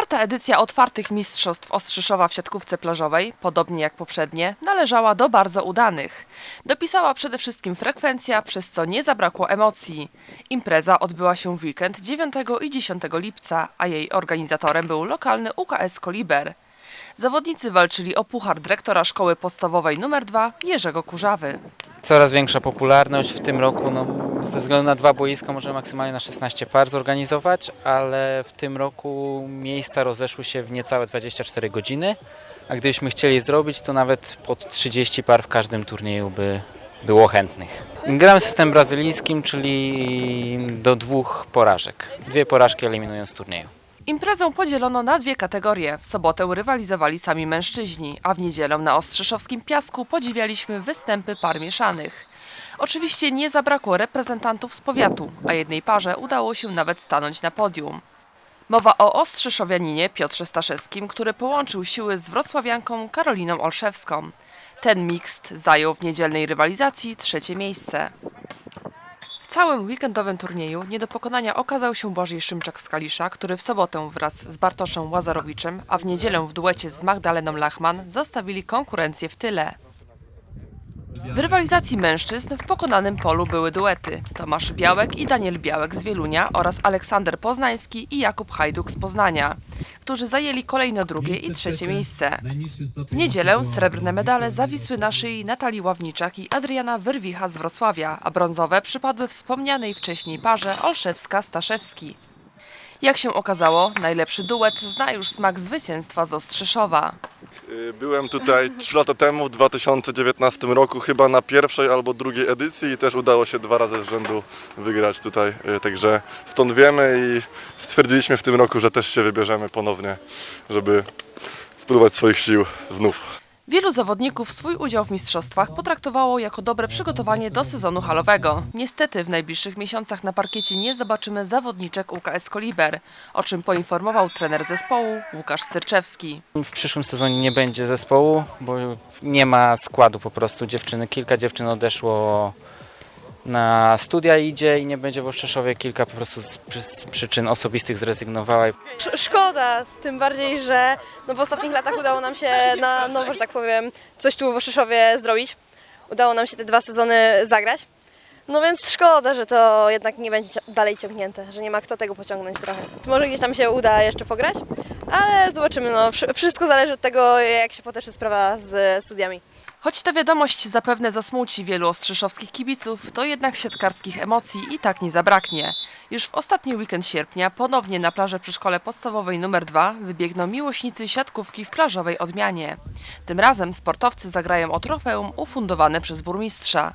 Czwarta edycja otwartych mistrzostw Ostrzyszowa w siatkówce plażowej, podobnie jak poprzednie, należała do bardzo udanych. Dopisała przede wszystkim frekwencja, przez co nie zabrakło emocji. Impreza odbyła się w weekend 9 i 10 lipca, a jej organizatorem był lokalny UKS Koliber. Zawodnicy walczyli o puchar dyrektora szkoły podstawowej nr 2 Jerzego Kurzawy. Coraz większa popularność w tym roku, no, ze względu na dwa boiska możemy maksymalnie na 16 par zorganizować, ale w tym roku miejsca rozeszły się w niecałe 24 godziny, a gdybyśmy chcieli zrobić, to nawet pod 30 par w każdym turnieju by było chętnych. Gramy system brazylijskim, czyli do dwóch porażek. Dwie porażki eliminują z turnieju. Imprezę podzielono na dwie kategorie. W sobotę rywalizowali sami mężczyźni, a w niedzielę na Ostrzeszowskim Piasku podziwialiśmy występy par mieszanych. Oczywiście nie zabrakło reprezentantów z powiatu, a jednej parze udało się nawet stanąć na podium. Mowa o Ostrzeszowianinie Piotrze Staszewskim, który połączył siły z wrocławianką Karoliną Olszewską. Ten mixt zajął w niedzielnej rywalizacji trzecie miejsce. Całym weekendowym turnieju nie do pokonania okazał się Błażej Szymczak z Kalisza, który w sobotę wraz z Bartoszem Łazarowiczem, a w niedzielę w duecie z Magdaleną Lachman zostawili konkurencję w tyle. W rywalizacji mężczyzn w pokonanym polu były duety Tomasz Białek i Daniel Białek z Wielunia oraz Aleksander Poznański i Jakub Hajduk z Poznania, którzy zajęli kolejno drugie i trzecie miejsce. W niedzielę srebrne medale zawisły na szyi Natalii Ławniczak i Adriana Wyrwicha z Wrocławia, a brązowe przypadły wspomnianej wcześniej parze Olszewska-Staszewski. Jak się okazało, najlepszy duet zna już smak zwycięstwa z Ostrzeszowa. Y, Byłem tutaj 3 lata temu, w 2019 roku, chyba na pierwszej albo drugiej edycji i też udało się dwa razy z rzędu wygrać tutaj. y, Także stąd wiemy i stwierdziliśmy w tym roku, że też się wybierzemy ponownie, żeby spróbować swoich sił znów. Wielu zawodników swój udział w mistrzostwach potraktowało jako dobre przygotowanie do sezonu halowego. Niestety w najbliższych miesiącach na parkiecie nie zobaczymy zawodniczek UKS Koliber, o czym poinformował trener zespołu Łukasz Styrczewski. W przyszłym sezonie nie będzie zespołu, bo nie ma składu po prostu dziewczyny. Kilka dziewczyn odeszło na studia idzie i nie będzie w Oszczeszowie. Kilka po prostu z, z przyczyn osobistych zrezygnowała. Sz- Szkoda, tym bardziej, że no w ostatnich latach udało nam się na nowo, że tak powiem, coś tu w Oszyszowie zrobić. Udało nam się te dwa sezony zagrać. No więc szkoda, że to jednak nie będzie dalej ciągnięte, że nie ma kto tego pociągnąć trochę. Może gdzieś tam się uda jeszcze pograć, ale zobaczymy. No, wszy- wszystko zależy od tego, jak się potoczy sprawa z studiami. Choć ta wiadomość zapewne zasmuci wielu ostrzeszowskich kibiców, to jednak siatkarskich emocji i tak nie zabraknie. Już w ostatni weekend sierpnia ponownie na plażę przy szkole podstawowej nr 2 wybiegną miłośnicy siatkówki w plażowej odmianie. Tym razem sportowcy zagrają o trofeum ufundowane przez burmistrza.